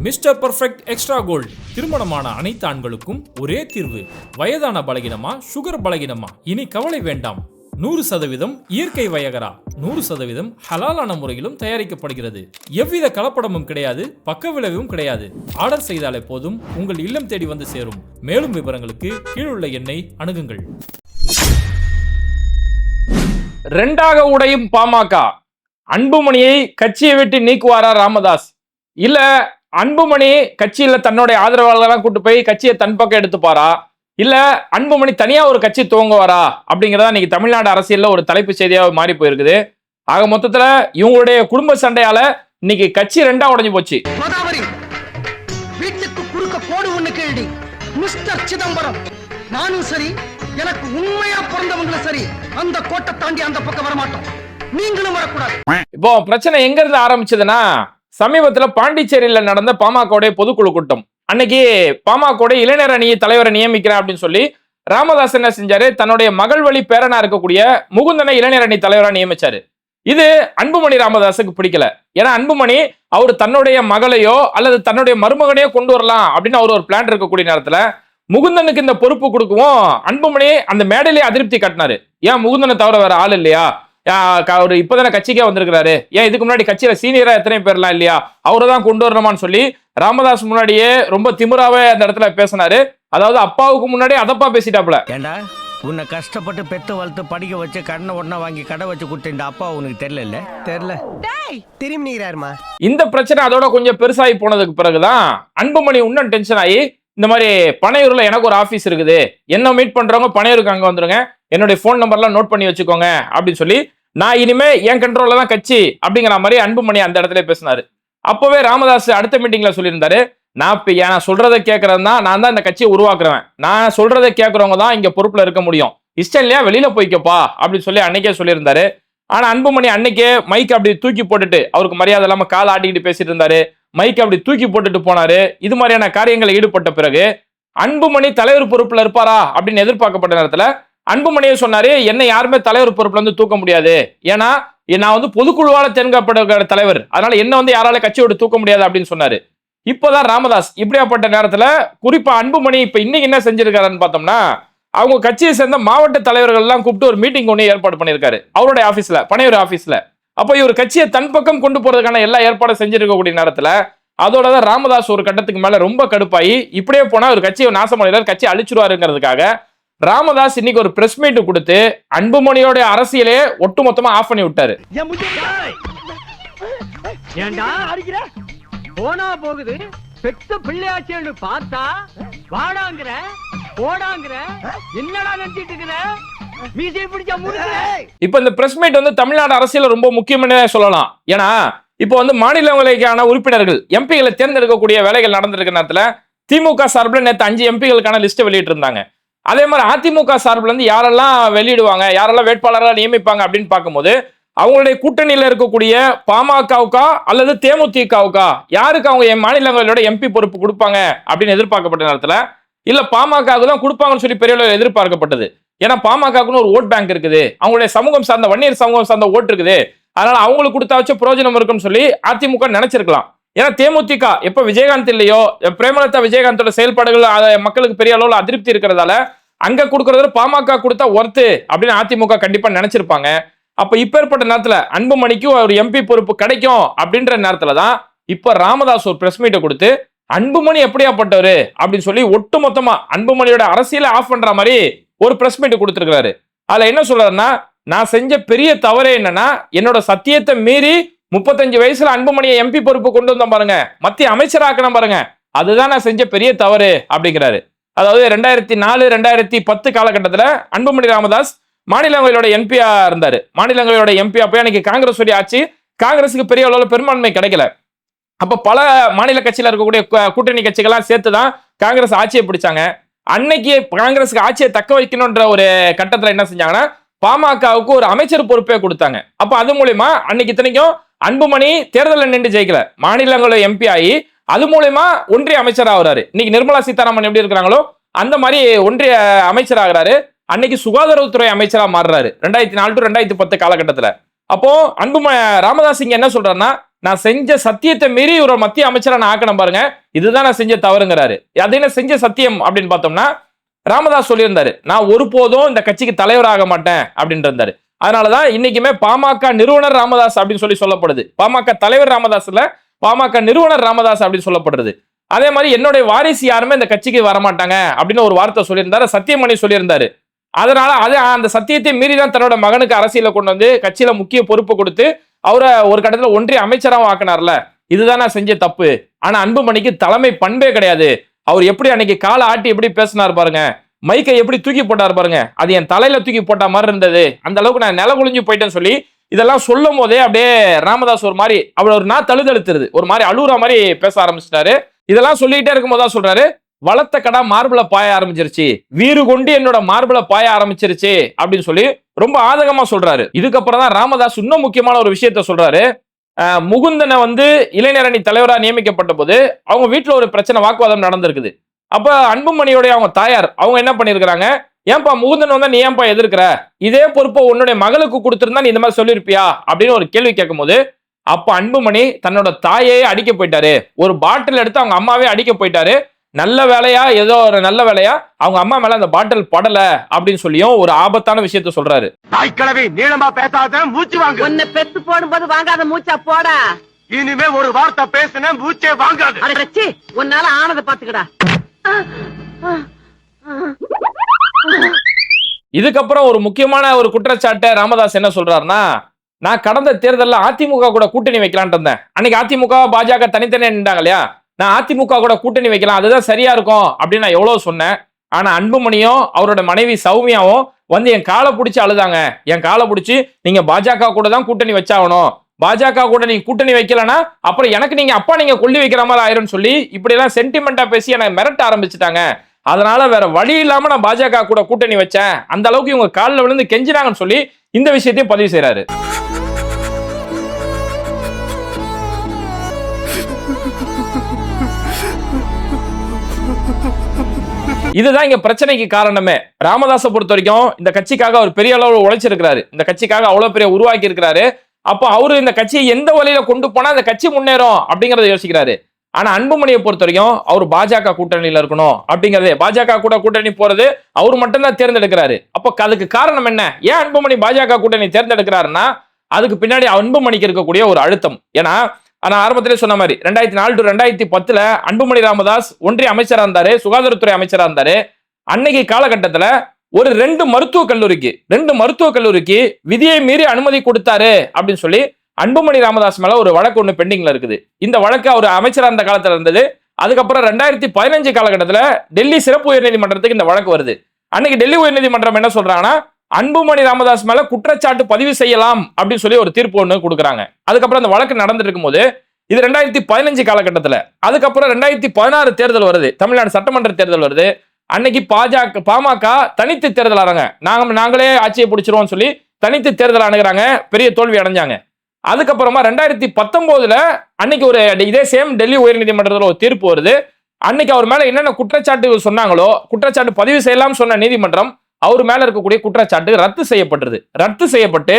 Mister perfect extra gold. திருமணமான அனைத்து ஆண்களுக்கும் ஒரே தீர்வு. வயதான பலகினமா சுகர் பலகினமா? இனி கவலை வேண்டாம். நூறு சதவீதம் இயற்கை வயகரா. நூறு சதவீதம் ஹலாலான முறையிலும் தயாரிக்கப்படுகிறது. எவ்வித கலப்படமும் கிடையாது பக்க விளைவும் கிடையாது. ஆர்டர் செய்தாலே போதும் உங்கள் இல்லம் தேடி வந்து சேரும். மேலும் விவரங்களுக்கு கீழுள்ள எண்ணை அணுகுங்கள். ரெண்டாக உடையும் பாமக. அன்புமணியை கட்சியை விட்டு நீக்குவாரா ராமதாஸ்? இல்ல அன்புமணி கட்சியில தன்னுடைய ஆதரவாளர்களெல்லாம் கூட்டு போய் கட்சியை தன் பக்கம் எடுத்துப்பாரா? இல்ல அன்புமணி தனியா ஒரு கட்சி துவங்குவாரா? அப்படிங்கறதா இன்னைக்கு தமிழ்நாடு அரசியல்ல ஒரு தலைப்பு செய்தியாக மாறி போயிருக்குது. ஆக மொத்தத்துல இவங்களுடைய குடும்ப சண்டையால இன்னைக்கு கட்சி ரெண்டா உடைஞ்சு போச்சு. வீட்டுக்கு குறுக்க கோடு ஒண்ணு கேள்வி மிஸ்டர் சிதம்பரம். நானும் சரி எனக்கு உண்மையா பிறந்தவங்களும் சரி அந்த கோட்டை தாண்டி அந்த பக்கம் வரமாட்டோம். நீங்களும் வரக்கூடாது. இப்போ பிரச்சனை எங்க இருந்து ஆரம்பிச்சதுன்னா சமீபத்தில் பாண்டிச்சேரியில் நடந்த பாமகவுடைய பொதுக்குழு கூட்டம். அன்னைக்கு பாமகவுடைய இளைஞர் அணியை தலைவரை நியமிக்கிறேன் அப்படின்னு சொல்லி ராமதாஸ் என்ன செஞ்சாரு? தன்னுடைய மகள் வழி பேரனா இருக்கக்கூடிய முகுந்தனை இளைஞர் அணி தலைவராக நியமிச்சாரு. இது அன்புமணி ராமதாஸுக்கு பிடிக்கல. ஏன்னா அன்புமணி அவர் தன்னுடைய மகளையோ அல்லது தன்னுடைய மருமகனையோ கொண்டு வரலாம் அப்படின்னு அவர் ஒரு பிளான் இருக்கக்கூடிய நேரத்தில் முகுந்தனுக்கு இந்த பொறுப்பு கொடுக்கவும் அன்புமணி அந்த மேடையிலே அதிருப்தி கட்டினாரு. ஏன் முகுந்தனை தவிர வேற ஆள் இல்லையா? அவர் இப்பதானே கட்சிக்கே வந்திருக்கிறாரு. ஏன் இதுக்கு முன்னாடி கட்சியில சீனியரா எத்தனை பேர்லாம் இல்லையா? அவரை தான் கொண்டு வரணுமான்னு சொல்லி ராமதாஸ் முன்னாடியே ரொம்ப திமிராவே அந்த இடத்துல பேசினாரு. அதாவது அப்பாவுக்கு முன்னாடி அதப்பா பேசிட்டாப்ல ஏண்டா உன்னை கஷ்டப்பட்டு பெத்து வளர்த்து படிக்க வச்சு கடனை உடனே வாங்கி கடை வச்சு கொடுத்த இந்த அப்பா உனக்கு தெரியல. தெரியல திரும்பி நீக்கிறாருமா? இந்த பிரச்சனை அதோட கொஞ்சம் பெருசாகி போனதுக்கு பிறகுதான் அன்புமணி இன்னும் டென்ஷன் ஆகி இந்த மாதிரி பனையூர்ல எனக்கு ஒரு ஆபீஸ் இருக்குது. என்ன மீட் பண்றவங்க பனையூருக்கு அங்க வந்துருங்க. என்னுடைய ஃபோன் நம்பர்லாம் நோட் பண்ணி வச்சுக்கோங்க அப்படின்னு சொல்லி நான் இனிமே என் கண்ட்ரோல்ல தான் கட்சி அப்படிங்கிற மாதிரி அன்புமணி அந்த இடத்துல பேசினாரு. அப்பவே ராமதாஸ் அடுத்த மீட்டிங்ல சொல்லியிருந்தாரு நான் இப்ப நான் சொல்றதை கேட்கறது தான் நான் தான் இந்த கட்சியை உருவாக்குறேன் நான் சொல்றதை கேட்கறவங்க தான் இங்க பொறுப்புல இருக்க முடியும். இஷ்டம் இல்லையா? வெளியில போய்க்கப்பா அப்படின்னு சொல்லி அன்னைக்கே சொல்லியிருந்தாரு. ஆனா அன்புமணி அன்னைக்கே மைக் அப்படி தூக்கி போட்டுட்டு அவருக்கு மரியாதை இல்லாம கால் ஆட்டிக்கிட்டு பேசிட்டு இருந்தாரு மைக் அப்படி தூக்கி போட்டுட்டு போனாரு. இது மாதிரியான காரியங்களை ஈடுபட்ட பிறகு அன்புமணி தலைவர் பொறுப்புல இருப்பாரா அப்படின்னு எதிர்பார்க்கப்பட்ட நேரத்துல அன்புமணியை சொன்னாரு என்னை யாருமே தலைவர் பொறுப்புல இருந்து தூக்க முடியாது. ஏன்னா நான் வந்து பொதுக்குழுவால தேர்ந்தெடுக்கப்பட்ட தலைவர். அதனால என்ன வந்து யாரால கட்சி விட்டு தூக்க முடியாது அப்படின்னு சொன்னாரு. இப்போதான் ராமதாஸ் இப்படியாப்பட்ட நேரத்துல குறிப்பா அன்புமணி இப்ப இன்னைக்கு என்ன செஞ்சிருக்காருன்னு பார்த்தோம்னா அவங்க கட்சியை சேர்ந்த மாவட்ட தலைவர்கள் எல்லாம் கூப்பிட்டு ஒரு மீட்டிங் ஒன்று ஏற்பாடு பண்ணியிருக்காரு. அவருடைய ஆபீஸ்ல பனையூர் ஆபீஸ்ல. அப்போ இவர் கட்சியை தன் பக்கம் கொண்டு போறதுக்கான எல்லா ஏற்பாடும் செஞ்சிருக்கக்கூடிய நேரத்துல அதோட தான் ராமதாஸ் ஒரு கட்டத்துக்கு மேல ரொம்ப கடுப்பாயி இப்படியே போனா ஒரு கட்சியை நாசமடைகிறார் பண்ணிடுறாரு கட்சி அழிச்சிருவாருங்கிறதுக்காக ராமதாஸ் இன்னைக்கு ஒரு பிரஸ் மீட் கொடுத்து அன்புமணியோட அரசியலே ஒட்டுமொத்தமா ஆஃப் பண்ணி விட்டாரு. போனா போகுது. பெத்த பிள்ளையாச்சேன்னு பார்த்தா வாடாங்கிற போடாங்கிற என்னடா நினைச்சிட்டு இருக்கிற? இப்ப இந்த பிரஸ் மீட் வந்து தமிழ்நாடு அரசியல ரொம்ப முக்கியமான சொல்லலாம். ஏன்னா இப்போ வந்து மாநிலங்களுக்கான உறுப்பினர்கள் எம்பிகளை தேர்ந்தெடுக்கக்கூடிய வேலைகள் நடந்திருக்க நேரத்துல திமுக சார்பில் நேற்று அஞ்சு எம்பிகளுக்கான லிஸ்ட்டை வெளியிட்டு இருந்தாங்க அதே மாதிரி அதிமுக சார்பில் இருந்து யாரெல்லாம் வெளியிடுவாங்க யாரெல்லாம் வேட்பாளராக நியமிப்பாங்க அப்படின்னு பார்க்கும்போது அவங்களுடைய கூட்டணியில் இருக்கக்கூடிய பாமகவுக்கா அல்லது தேமுதிகவுக்கா? யாருக்கு அவங்க என் மாநிலங்களோட எம்பி பொறுப்பு கொடுப்பாங்க அப்படின்னு எதிர்பார்க்கப்பட்ட நேரத்தில் இல்லை பாமகவுக்கு தான் கொடுப்பாங்கன்னு சொல்லி பெரிய அளவில் எதிர்பார்க்கப்பட்டது. ஏன்னா பாமகவுக்குன்னு ஒரு ஓட் பேங்க் இருக்குது. அவங்களுடைய சமூகம் சார்ந்த வன்னியர் சமூகம் சார்ந்த ஓட்டு இருக்குது. அதனால அவங்களுக்கு கொடுத்தா பிரயோஜனம் இருக்கும்னு சொல்லி அதிமுக நினைச்சிருக்கலாம். ஏன்னா தேமுதிக எப்போ விஜயகாந்த் இல்லையோ பிரேமலதா விஜயகாந்தோட செயல்பாடுகள் அதை மக்களுக்கு பெரிய அளவில் அதிருப்தி இருக்கிறதால அங்க கொடுக்கறதுல பாமக கொடுத்தா ஒர்த்து அப்படின்னு அதிமுக கண்டிப்பா நினைச்சிருப்பாங்க. அப்ப இப்ப ஏற்பட்ட நேரத்துல அன்புமணிக்கு ஒரு எம்பி பொறுப்பு கிடைக்கும் அப்படின்ற நேரத்துல தான் இப்ப ராமதாஸ் ஒரு பிரஸ் மீட்டை கொடுத்து அன்புமணி எப்படியாப்பட்டவர் அப்படின்னு சொல்லி ஒட்டுமொத்தமா அன்புமணியோட அரசியலை ஆஃப் பண்ற மாதிரி ஒரு பிரஸ் மீட் கொடுத்துருக்கிறாரு. அதுல என்ன சொல்றாருன்னா நான் செஞ்ச பெரிய தவறு என்னன்னா என்னோட சத்தியத்தை மீறி முப்பத்தஞ்சு வயசுல அன்புமணியை எம்பி பொறுப்பு கொண்டு வந்தோம் பாருங்க. மத்திய அமைச்சராக்கணும் பாருங்க. அதுதான் நான் செஞ்ச பெரிய தவறு அப்படிங்கிறாரு. அதாவது ரெண்டாயிரத்தி நாலு ரெண்டாயிரத்தி பத்து காலகட்டத்தில் அன்புமணி ராமதாஸ் மாநிலங்களோட எம்பியா இருந்தார். மாநிலங்களோட எம்பியா போய் அன்னைக்கு காங்கிரஸ் ஆட்சி காங்கிரஸுக்கு பெரிய அளவில் பெரும்பான்மை கிடைக்கல. அப்போ பல மாநில கட்சியில் இருக்கக்கூடிய கூட்டணி கட்சிகள்லாம் சேர்த்து தான் காங்கிரஸ் ஆட்சியை பிடிச்சாங்க. அன்னைக்கு காங்கிரஸுக்கு ஆட்சியை தக்க வைக்கணுன்ற ஒரு கட்டத்தில் என்ன செஞ்சாங்கன்னா பாமகவுக்கு ஒரு அமைச்சர் பொறுப்பே கொடுத்தாங்க. அப்போ அது மூலயமா அன்னைக்கு இத்தனைக்கும் அன்புமணி தேர்தலில் நின்று ஜெயிக்கல. மாநிலங்கள எம்பி ஆகி அது மூலயமா ஒன்றிய அமைச்சர் ஆகுறாரு இன்னைக்கு நிர்மலா சீதாராமன் எப்படி இருக்கிறாங்களோ அந்த மாதிரி ஒன்றிய அமைச்சர் ஆகிறாரு அன்னைக்கு சுகாதாரத்துறை அமைச்சரா மாறுறாரு. ரெண்டாயிரத்தி நாலு டு ரெண்டாயிரத்தி பத்து காலகட்டத்துல. அப்போ அன்பும ராமதாஸ் இங்க என்ன சொல்றாருன்னா நான் செஞ்ச சத்தியத்தை மீறி ஒரு மத்திய அமைச்சரை நான் ஆக்கணும் பாருங்க. இதுதான் நான் செஞ்ச தவறுங்கிறாரு. அது என்ன செஞ்ச சத்தியம் அப்படின்னு பார்த்தோம்னா ராமதாஸ் சொல்லியிருந்தாரு. நான் ஒருபோதும் இந்த கட்சிக்கு தலைவராக மாட்டேன் அப்படின்னு இருந்தாரு. அதனாலதான் இன்னைக்குமே பாமக நிறுவனர் ராமதாஸ் அப்படின்னு சொல்லி சொல்லப்படுது. பாமக தலைவர் ராமதாஸ்ல பாமக நிறுவனர் ராமதாஸ் அப்படின்னு சொல்லப்படுறது. அதே மாதிரி என்னுடைய வாரிசு யாருமே இந்த கட்சிக்கு வரமாட்டாங்க அப்படின்னு ஒரு வார்த்தை சொல்லியிருந்தாரு சத்தியமணி சொல்லியிருந்தாரு. அதனால அது அந்த சத்தியத்தை மீறி தான் தன்னோட மகனுக்கு அரசியல கொண்டு வந்து கட்சியில முக்கிய பொறுப்பு கொடுத்து அவரை ஒரு கட்டத்தில் ஒன்றிய அமைச்சராக ஆக்கினார்ல. இதுதான் நான் செஞ்ச தப்பு. ஆனா அன்புமணிக்கு தலைமை பண்பே கிடையாது. அவர் எப்படி அன்னைக்கு காலை ஆட்டி எப்படி பேசினார் பாருங்க. மைக்கை எப்படி தூக்கி போட்டார் பாருங்க. அது என் தலையில தூக்கி போட்ட மாதிரி இருந்தது. அந்த அளவுக்கு நான் நில குளிஞ்சு போயிட்டேன்னு சொல்லி இதெல்லாம் சொல்லும் போதே அப்படியே ராமதாஸ் ஒரு மாதிரி அவர் ஒரு நான் தழுதழுத்துறது ஒரு மாதிரி அழுகுற மாதிரி பேச ஆரம்பிச்சிட்டாரு. இதெல்லாம் சொல்லிக்கிட்டே இருக்கும்போது தான் சொல்றாரு வளர்த்த கடா மார்பிள பாய ஆரம்பிச்சிருச்சு. வீறு கொண்டு என்னோட மார்பிள பாய ஆரம்பிச்சிருச்சு. அப்படின்னு சொல்லி ரொம்ப ஆதகமா சொல்றாரு. இதுக்கப்புறம் தான் ராமதாஸ் இன்னும் முக்கியமான ஒரு விஷயத்த சொல்றாரு. முகுந்தனை வந்து இளைஞர் அணி தலைவரா நியமிக்கப்பட்ட போது அவங்க வீட்டுல ஒரு பிரச்சனை வாக்குவாதம் நடந்திருக்குது. அப்ப அன்புமணியோடைய அவங்க தாயார் அவங்க என்ன பண்ணிருக்கிறாங்க ஏன்பா முகுந்தன் வந்தா நீ ஏன்பா எதிர்க்கிற? இதே பொறுப்பை உன்னுடைய மகளுக்கு கொடுத்திருந்தா நீ இந்த மாதிரி சொல்லியிருப்பியா? அப்படின்னு ஒரு கேள்வி கேட்கும்போது அப்ப அன்புமணி தன்னோட தாயையே அடிக்க போயிட்டாரு. ஒரு பாட்டில் எடுத்து அவங்க அம்மாவே அடிக்க போயிட்டாரு. நல்ல வேலையா? ஏதோ ஒரு நல்ல வேலையா? அவங்க அம்மா மேல அந்த பாட்டில் படல அப்படின்னு சொல்லியும் ஒரு ஆபத்தான விஷயத்த சொல்றாரு. தாய்க்கிழவி நீளமா பேசாத மூச்சு வாங்கு. உன்னை பெத்து போடும்போது வாங்காத மூச்சா போடா. இனிமே ஒரு வார்த்தை பேசுன மூச்சே வாங்காது. உன்னால ஆனதை பாத்துக்கடா இதுக்கப்புறம் ஒரு முக்கியமான ஒரு குற்றச்சாட்டை ராமதாஸ் என்ன சொல்றாருன்னா நான் கடந்த தேர்தலில் அதிமுக கூட கூட்டணி வைக்கலான்ட்டு இருந்தேன். அன்னைக்கு அதிமுக பாஜக தனித்தனியா நின்றாங்க இல்லையா? நான் அதிமுக கூட கூட்டணி வைக்கலாம் அதுதான் சரியா இருக்கும் அப்படின்னு நான் எவ்வளவு சொன்னேன். ஆனா அன்புமணியும் அவரோட மனைவி சௌமியாவும் வந்து என் காலை பிடிச்சி அழுதாங்க. என் காலை பிடிச்சி நீங்க பாஜக கூட தான் கூட்டணி வச்சாகணும். பாஜக கூட நீங்க கூட்டணி வைக்கலனா அப்புறம் எனக்கு நீங்க அப்பா நீங்க கொல்லி வைக்கிற மாதிரி ஆயிரும்னு சொல்லி இப்படி எல்லாம் சென்டிமெண்டா பேசி எனக்கு மிரட்ட ஆரம்பிச்சுட்டாங்க. அதனால வேற வழி இல்லாம நான் பாஜக கூட கூட்டணி வச்சேன். அந்த அளவுக்கு இவங்க காலில் விழுந்து கெஞ்சினாங்கன்னு சொல்லி இந்த விஷயத்தையும் பதிவு செய்யறாரு இதுதான் இங்க பிரச்சனைக்கு காரணமே. ராமதாஸை பொறுத்த வரைக்கும் இந்த கட்சிக்காக அவர் பெரிய அளவில் உழைச்சிருக்கிறாரு. இந்த கட்சிக்காக அவ்வளவு பெரிய உருவாக்கி இருக்கிறாரு அப்போ அவரு இந்த கட்சியை எந்த வழியில கொண்டு போனா இந்த கட்சி முன்னேறும் அப்படிங்கறத யோசிக்கிறாரு. ஆனா அன்புமணியை பொறுத்த வரைக்கும் அவர் பாஜக கூட்டணியில இருக்கணும் அப்படிங்கறதே. பாஜக கூட கூட்டணி போறது அவர் மட்டும்தான் தேர்ந்தெடுக்கிறாரு. அப்போ அதுக்கு காரணம் என்ன? ஏன் அன்புமணி பாஜக கூட்டணி தேர்ந்தெடுக்கிறாருன்னா அதுக்கு பின்னாடி அன்புமணிக்கு இருக்கக்கூடிய ஒரு அழுத்தம். ஏன்னா நான் ஆரம்பத்திலே சொன்ன மாதிரி ரெண்டாயிரத்தி நாலு டு ரெண்டாயிரத்தி பத்துல அன்புமணி ராமதாஸ் ஒன்றிய அமைச்சரா இருந்தாரு சுகாதாரத்துறை அமைச்சரா இருந்தாரு. அன்னைக்கு காலகட்டத்துல ஒரு ரெண்டு மருத்துவக் கல்லூரிக்கு ரெண்டு மருத்துவக் கல்லூரிக்கு விதியை மீறி அனுமதி கொடுத்தாரு அப்படின்னு சொல்லி அன்புமணி ராமதாஸ் மேல ஒரு வழக்கு ஒன்று பெண்டிங்ல இருக்குது. இந்த வழக்கு அவர் அமைச்சராக இருந்த காலத்துல இருந்தது. அதுக்கப்புறம் ரெண்டாயிரத்தி பதினஞ்சு காலகட்டத்துல டெல்லி சிறப்பு உயர்நீதிமன்றத்துக்கு இந்த வழக்கு வருது. அன்னைக்கு டெல்லி உயர்நீதிமன்றம் என்ன சொல்றாங்கன்னா அன்புமணி ராமதாஸ் மேல குற்றச்சாட்டு பதிவு செய்யலாம் அப்படின்னு சொல்லி ஒரு தீர்ப்பு ஒன்று கொடுக்குறாங்க. அதுக்கப்புறம் அந்த வழக்கு நடந்துட்டு இருக்கும்போது இது ரெண்டாயிரத்தி பதினஞ்சு காலகட்டத்துல. அதுக்கப்புறம் ரெண்டாயிரத்தி பதினாறு தேர்தல் வருது. தமிழ்நாடு சட்டமன்ற தேர்தல் வருது. அன்னைக்கு பாஜக பாமக தனித்து தேர்தல் ஆறாங்க நாங்க நாங்களே ஆட்சியை பிடிச்சிருவோம்னு சொல்லி தனித்து தேர்தல் அணுகிறாங்க பெரிய தோல்வி அடைஞ்சாங்க. அதுக்கப்புறமா ரெண்டாயிரத்தி பத்தொன்பதுல அன்னைக்கு ஒரு இதே சேம் டெல்லி உயர்நீதிமன்றத்தில் ஒரு தீர்ப்பு வருது. அன்னைக்கு அவர் மேல என்னென்ன குற்றச்சாட்டு சொன்னாங்களோ குற்றச்சாட்டு பதிவு செய்யலாம் சொன்ன நீதிமன்றம் அவர் மேல இருக்கக்கூடிய குற்றச்சாட்டு ரத்து செய்யப்பட்டது ரத்து செய்யப்பட்டு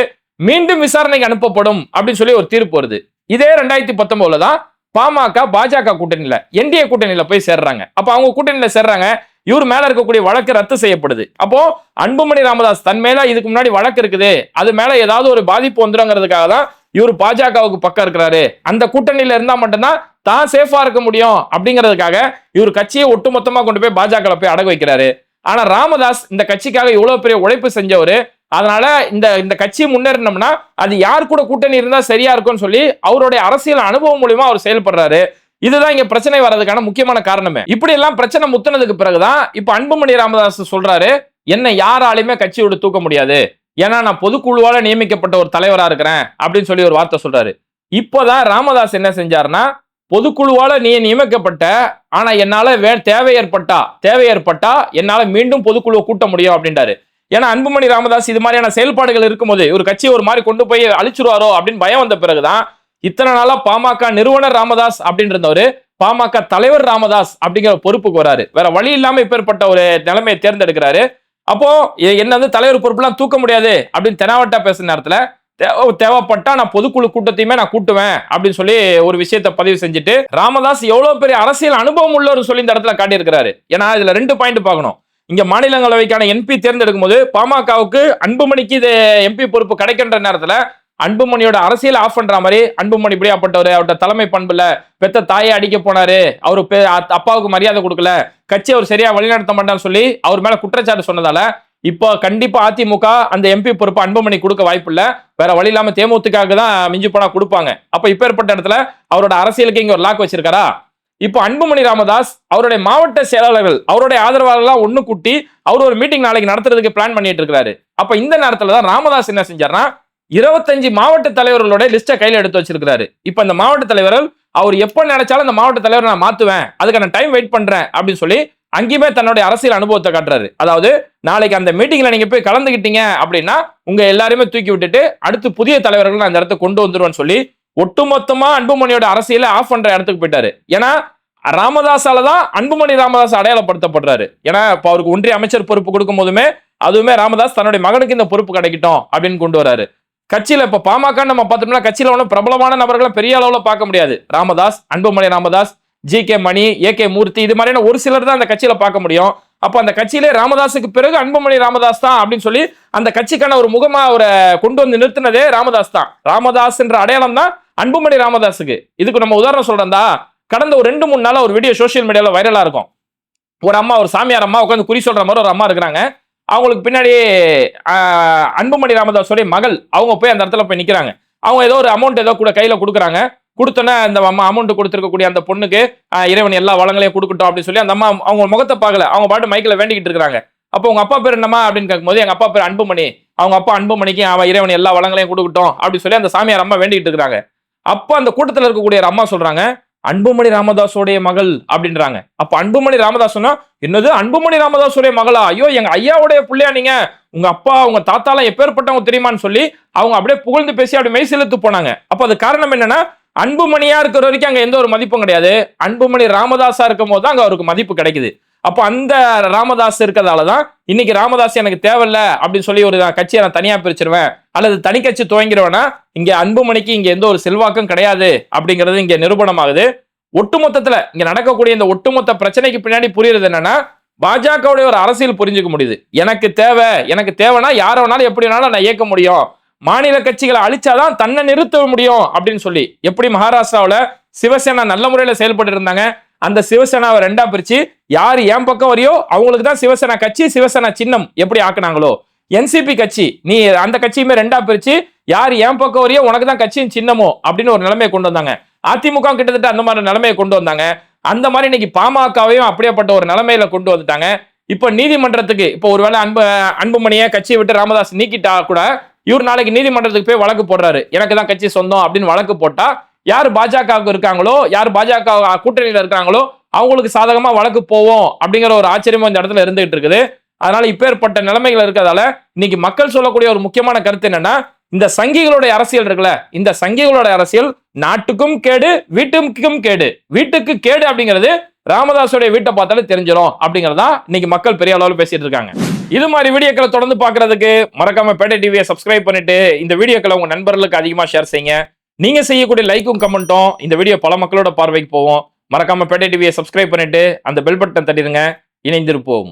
மீண்டும் விசாரணைக்கு அனுப்பப்படும் அப்படின்னு சொல்லி ஒரு தீர்ப்பு வருது. இதே ரெண்டாயிரத்தி பத்தொன்பதுல தான் பாமக பாஜக கூட்டணியில என்டிஏ கூட்டணியில போய் சேர்றாங்க. அப்ப அவங்க கூட்டணியில சேர்றாங்க இவர் மேல இருக்கக்கூடிய வழக்கு ரத்து செய்யப்படுது. அப்போ அன்புமணி ராமதாஸ் தன் மேல இதுக்கு முன்னாடி வழக்கு இருக்குது. அது மேல ஏதாவது ஒரு பாதிப்பு வந்துருங்கிறதுக்காக தான் இவர் பாஜகவுக்கு பக்கம் இருக்கிறாரு. அந்த கூட்டணியில இருந்தா மட்டும்தான் தான் சேஃபா இருக்க முடியும் அப்படிங்கிறதுக்காக இவர் கட்சியை ஒட்டுமொத்தமா கொண்டு போய் பாஜக போய் அடகு வைக்கிறாரு. ஆனா ராமதாஸ் இந்த கட்சிக்காக இவ்வளவு பெரிய உழைப்பு செஞ்சவரு. அதனால இந்த இந்த கட்சி முன்னேறினோம்னா அது யார் கூட கூட்டணி இருந்தா சரியா இருக்கும்னு சொல்லி அவருடைய அரசியல் அனுபவம் மூலியமா அவர் செயல்படுறாரு. இதுதான் இங்க பிரச்சனை வர்றதுக்கான முக்கியமான காரணமே. இப்படி எல்லாம் பிரச்சனை முத்துனதுக்கு பிறகுதான் இப்ப அன்புமணி ராமதாஸ் சொல்றாரு என்ன யாராலையுமே கட்சி விட்டு தூக்க முடியாது. ஏன்னா நான் பொதுக்குழுவால நியமிக்கப்பட்ட ஒரு தலைவரா இருக்கிறேன் அப்படின்னு சொல்லி ஒரு வார்த்தை சொல்றாரு. இப்போதான் ராமதாஸ் என்ன செஞ்சாருன்னா பொதுக்குழுவால நீ நியமிக்கப்பட்ட ஆனா என்னால வே தேவை ஏற்பட்டா தேவை ஏற்பட்டா என்னால மீண்டும் பொதுக்குழுவை கூட்ட முடியும் அப்படின்றாரு. ஏன்னா அன்புமணி ராமதாஸ் இது மாதிரியான செயல்பாடுகள் இருக்கும்போது ஒரு கட்சியை ஒரு மாதிரி கொண்டு போய் அழிச்சிருவாரோ அப்படின்னு பயம் வந்த பிறகுதான் இத்தனை நாளா பாமக நிறுவனர் ராமதாஸ் அப்படின்னு இருந்தவர் பாமக தலைவர் ராமதாஸ் அப்படிங்கிற பொறுப்புக்கு வராரு. வேற வழி இல்லாம இப்பேற்பட்ட ஒரு நிலைமையை தேர்ந்தெடுக்கிறாரு. அப்போ என்ன வந்து தலைவர் பொறுப்புலாம் தூக்க முடியாது அப்படின்னு தெனாவட்டா பேசுற நேரத்துல தேவை- தேவைப்பட்டா நான் பொதுக்குழு கூட்டத்தையுமே நான் கூட்டுவேன் அப்படின்னு சொல்லி ஒரு விஷயத்தை பதிவு செஞ்சுட்டு ராமதாஸ் எவ்வளவு பெரிய அரசியல் அனுபவம் உள்ளவர் சொல்லி இந்த இடத்துல காட்டியிருக்கிறாரு. ஏன்னா இதுல ரெண்டு பாயிண்ட் பார்க்கணும். இங்க மாநிலங்களவைக்கான எம்பி தேர்ந்தெடுக்கும் போது பாமகவுக்கு அன்புமணிக்கு இது எம்பி பொறுப்பு கிடைக்கின்ற நேரத்துல அன்புமணியோட அரசியல் ஆஃப் பண்ற மாதிரி அன்புமணி இப்படியாப்பட்டவர் அவர்கிட்ட தலைமை பண்புல பெத்த தாயை அடிக்க போனாரு. அவரு அத்- அப்பாவுக்கு மரியாதை கொடுக்கல. கட்சி அவர் சரியா வழிநடத்த மாட்டான்னு சொல்லி அவர் மேல குற்றச்சாட்டு சொன்னதால இப்போ கண்டிப்பா அதிமுக அந்த எம்பி பொறுப்பு அன்புமணி கொடுக்க வாய்ப்பு இல்ல. வேற வழி இல்லாம தேமுதிகாவுக்கு தான் மிஞ்சி போனா கொடுப்பாங்க. அப்ப இப்ப ஏற்பட்ட இடத்துல அவரோட அரசியலுக்கு இங்க ஒரு லாக் வச்சிருக்காரா? இப்போ அன்புமணி ராமதாஸ் அவருடைய மாவட்ட செயலாளர்கள் அவருடைய ஆதரவாளர்கள்லாம் ஒண்ணு கூட்டி அவர் ஒரு மீட்டிங் நாளைக்கு நடத்துறதுக்கு பிளான் பண்ணிட்டு இருக்காரு அப்ப இந்த நேரத்துல தான் ராமதாஸ் என்ன செஞ்சாருன்னா இருபத்தஞ்சு மாவட்ட தலைவர்களோட லிஸ்ட்டை கையில எடுத்து வச்சிருக்கிறாரு. இப்ப இந்த மாவட்ட தலைவர்கள் அவர் எப்ப நினைச்சாலும் அந்த மாவட்ட தலைவரை நான் மாத்துவேன் அதுக்கான டைம் வெயிட் பண்றேன் அப்படின்னு சொல்லி அங்கேயுமே தன்னுடைய அரசியல் அனுபவத்தை காட்டுறாரு. அதாவது நாளைக்கு அந்த மீட்டிங்ல நீங்க போய் கலந்துக்கிட்டீங்க அப்படின்னா உங்க எல்லாருமே தூக்கி விட்டுட்டு அடுத்து புதிய தலைவர்கள் நான் அந்த இடத்த கொண்டு வந்துருவேன்னு சொல்லி ஒட்டுமொத்தமா அன்புமணியோட அரசியலை ஆஃப் பண்ற இடத்துக்கு போயிட்டாரு. ஏன்னா ராமதாஸால தான் அன்புமணி ராமதாஸ் அடையாளப்படுத்தப்படுறாரு. ஏன்னா இப்ப அவருக்கு ஒன்றிய அமைச்சர் பொறுப்பு கொடுக்கும் போதுமே அதுவுமே ராமதாஸ் தன்னுடைய மகனுக்கு இந்த பொறுப்பு கிடைக்கட்டும் அப்படின்னு கொண்டு வராரு. கட்சியில் இப்போ பாமக நம்ம பார்த்தோம்னா கட்சியில் ஒன்றும் பிரபலமான நபர்களை பெரிய அளவில் பார்க்க முடியாது. Ramadoss Anbumani Ramadoss G K Mani A K Murthy இது மாதிரியான ஒரு சிலர் தான் அந்த கட்சியில் பார்க்க முடியும். அப்போ அந்த கட்சியிலே ராமதாஸுக்கு பிறகு அன்புமணி ராமதாஸ் தான் அப்படின்னு சொல்லி அந்த கட்சிக்கான ஒரு முகமா அவரை கொண்டு வந்து நிறுத்தினதே ராமதாஸ் தான். ராமதாஸ் என்ற அடையாளம் தான் அன்புமணி ராமதாஸுக்கு. இதுக்கு நம்ம உதாரணம் சொல்றதா கடந்த ஒரு ரெண்டு மூணு நாள் ஒரு வீடியோ சோஷியல் மீடியாவில் வைரலாக இருக்கும். ஒரு அம்மா ஒரு சாமியார் அம்மா உட்காந்து குறி சொல்ற மாதிரி ஒரு அம்மா இருக்கிறாங்க. அவங்களுக்கு பின்னாடி அன்புமணி ராமதாஸோடைய மகள் அவங்க போய் அந்த இடத்துல போய் நிற்கிறாங்க அவங்க ஏதோ ஒரு அமௌண்ட் ஏதோ கூட கையில் கொடுக்குறாங்க. கொடுத்தோன்னே அந்த அம்மா அமௌண்ட் கொடுத்துருக்கக்கூடிய அந்த பொண்ணுக்கு இறைவன் எல்லா வளங்களையும் கொடுக்கட்டும் அப்படின்னு சொல்லி அந்த அம்மா அவங்க முகத்தை பார்க்கல. அவங்க பாட்டு மைக்கில் வேண்டிக்கிட்டு இருக்கிறாங்க. அப்போ உங்கள் அப்பா பேர் என்னம்மா அப்படின்னு கேட்கும்போது எங்கள் அப்பா பேர் அன்புமணி. அவங்க அப்பா அன்புமணிக்கு அவன் இறைவன் எல்லா வளங்களையும் கொடுக்கட்டும் அப்படின்னு சொல்லி அந்த சாமியார் அம்மா வேண்டிக்கிட்டு இருக்கிறாங்க. அப்போ அந்த கூட்டத்தில் இருக்கக்கூடிய ஒரு அம்மா சொல்கிறாங்க அன்புமணி ராமதாஸோடைய மகள் அப்படின்றாங்க. அப்ப அன்புமணி ராமதாஸ்னா என்னது? அன்புமணி ராமதாஸோடைய மகளா? ஐயோ எங்க ஐயாவுடைய பிள்ளையா நீங்க? உங்க அப்பா உங்க தாத்தாலாம் எப்பேற்பட்டவங்க தெரியுமான்னு சொல்லி அவங்க அப்படியே புகழ்ந்து பேசி அப்படியே மெய் செலுத்து போனாங்க. அப்ப அது காரணம் என்னன்னா அன்புமணியா இருக்கிற வரைக்கும் அங்க எந்த ஒரு மதிப்பும் கிடையாது. அன்புமணி ராமதாஸா இருக்கும் போது தான் அங்க அவருக்கு மதிப்பு கிடைக்குது. அப்போ அந்த ராமதாஸ் இருக்கிறதால தான் இன்னைக்கு ராமதாஸ் எனக்கு தேவையில்ல அப்படின்னு சொல்லி ஒரு கட்சியை நான் தனியா பிரிச்சிருவேன். அல்லது தனி கட்சி துவங்கிடுவேன்னா இங்க அன்புமணிக்கு இங்க எந்த ஒரு செல்வாக்கும் கிடையாது அப்படிங்கிறது இங்க நிரூபணமாகுது. ஒட்டுமொத்தத்துல இங்க நடக்கக்கூடிய இந்த ஒட்டுமொத்த பிரச்சனைக்கு பின்னாடி புரியுறது என்னன்னா பாஜகவுடைய ஒரு அரசியல் புரிஞ்சுக்க முடியுது. எனக்கு தேவை எனக்கு தேவைன்னா யார வேணாலும் எப்படி வேணாலும் நான் இயக்க முடியும். மாநில கட்சிகளை அழிச்சாதான் தன்னை நிறுத்த முடியும் அப்படின்னு சொல்லி எப்படி மகாராஷ்டிராவில் சிவசேனா நல்ல முறையில் செயல்பட்டு இருந்தாங்க. அந்த சிவசேனாவை ரெண்டா பிரிச்சு யார் என் பக்கம் வரையோ அவங்களுக்கு தான் சிவசேனா கட்சி சிவசேனா சின்னம் எப்படி ஆக்குனாங்களோ. என்சிபி கட்சி நீ அந்த கட்சியுமே ரெண்டா பிரிச்சு யார் என் பக்கம் வரையோ உனக்கு தான் கட்சியின் சின்னமோ அப்படின்னு ஒரு நிலைமையை கொண்டு வந்தாங்க. அதிமுக கிட்டத்தட்ட அந்த மாதிரி நிலைமையை கொண்டு வந்தாங்க. அந்த மாதிரி இன்னைக்கு பாமகவையும் அப்படியேப்பட்ட ஒரு நிலைமையில கொண்டு வந்துட்டாங்க. இப்போ நீதிமன்றத்துக்கு இப்போ ஒருவேளை அன்பு அன்புமணியை கட்சியை விட்டு ராமதாஸ் நீக்கிட்டா கூட இவர் நாளைக்கு நீதிமன்றத்துக்கு போய் வழக்கு போடுறாரு. எனக்கு தான் கட்சி சொந்தம் அப்படின்னு வழக்கு போட்டா யார் பாஜகவுக்கு இருக்காங்களோ யார் பாஜக கூட்டணியில் இருக்காங்களோ அவங்களுக்கு சாதகமாக வழக்கு போவோம் அப்படிங்கிற ஒரு ஆச்சரியமும் இந்த இடத்துல இருந்துகிட்டு இருக்குது. அதனால இப்பேற்பட்ட நிலைமைகள் இருக்கிறதால இன்னைக்கு மக்கள் சொல்லக்கூடிய ஒரு முக்கியமான கருத்து என்னன்னா இந்த சங்கிகளுடைய அரசியல் இருக்குல்ல இந்த சங்கிகளோட அரசியல் நாட்டுக்கும் கேடு வீட்டுக்கும் கேடு. வீட்டுக்கு கேடு அப்படிங்கிறது ராமதாஸுடைய வீட்டை பார்த்தாலே தெரிஞ்சிடும் அப்படிங்கிறதா இன்னைக்கு மக்கள் பெரிய அளவில் பேசிட்டு இருக்காங்க. இது மாதிரி வீடியோக்களை தொடர்ந்து பார்க்கறதுக்கு மறக்காம பேட்டை டிவியை சப்ஸ்கிரைப் பண்ணிட்டு இந்த வீடியோக்களை உங்க நண்பர்களுக்கு அதிகமாக ஷேர் செய்யுங்க. நீங்க செய்யக்கூடிய லைக்கும் கமெண்ட்டும் இந்த வீடியோ பல மக்களோட பார்வைக்கு போவோம் மறக்காம பேட்டை டிவியை சப்ஸ்கிரைப் பண்ணிட்டு அந்த பெல் பட்டன் தட்டிடுங்க. இணைந்திருப்போம்.